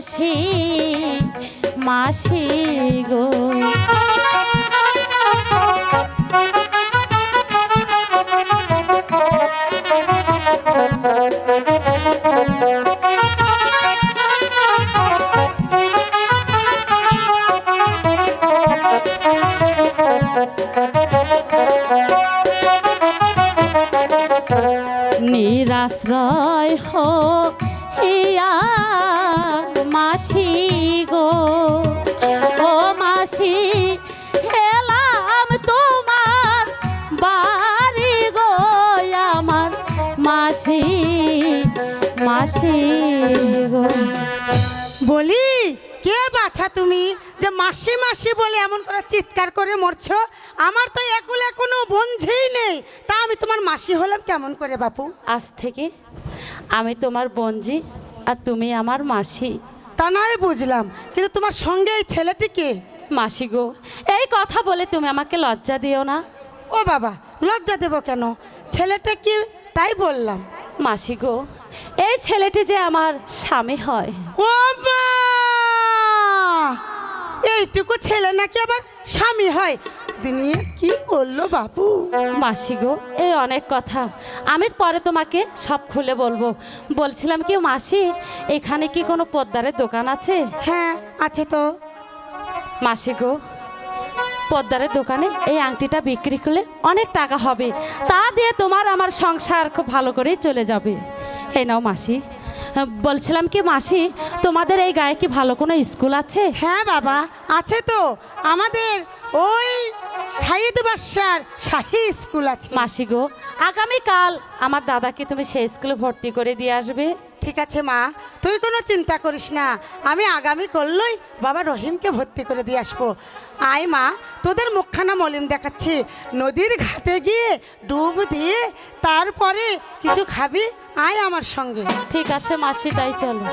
মাসি মাসি গো। নিরাশ্রয় হোক মাসি গো। ও মাসি হেলাম তোমার বাড়ি গো আমার মাসি মাসি গো। বলি কে বাছা তুমি যে মাসি মাসি বলে এমন করে চিৎকার করে মরছো? আমার তো একুলে কোনো বন্ধেই নেই। তা আমি তোমার মাসি হলাম কেমন করে বাপু? আজ থেকে আমি তোমার বঞ্জি আর তুমি আমার মাসি। তা নয় বুঝলাম। কিন্তু তোমার সঙ্গে এই ছেলেটি কে? মাসি গো এই কথা বলে তুমি আমাকে লজ্জা দিও না। ও বাবা লজ্জা দেবো কেন? ছেলেটা কি তাই বললাম? মাসি গো এই ছেলেটি যে আমার স্বামী হয়। ও মা! এইটুকু ছেলে নাকি আবার স্বামী হয়? দুনিয়া কি করল বাপু? মাসি গো এই অনেক কথা। আমি পরে তোমাকে সব খুলে বলব। বলছিলাম কি মাসি এখানে কি কোনো পদ্মারের দোকান আছে? হ্যাঁ আছে তো। মাসি গো পদ্মারের দোকানে এই আংটিটা বিক্রি করলে অনেক টাকা হবে। তা দিয়ে তোমার আমার সংসার খুব ভালো করেই চলে যাবে। এই নাও মাসি। বলছিলাম কি মাসি তোমাদের এই গায়ে কি ভালো কোনো স্কুল আছে? হ্যাঁ বাবা আছে তো। আমাদের ওই সাইদ বাদশার শাহী স্কুল আছে। মাসি গো আগামীকাল আমার দাদাকে তুমি সেই স্কুলে ভর্তি করে দিয়ে আসবে। ঠিক আছে মা। তুই কোনো চিন্তা করিস না। আমি আগামী করলই বাবা রহিমকে ভর্তি করে দিয়ে আসব। আয় মা তোদের মুখখানা মলিন দেখাচ্ছি। নদীর ঘাটে গিয়ে ডুব দিয়ে তারপরে কিছু খাবি। আয় আমার সঙ্গে। ঠিক আছে মাসি তাই চলো।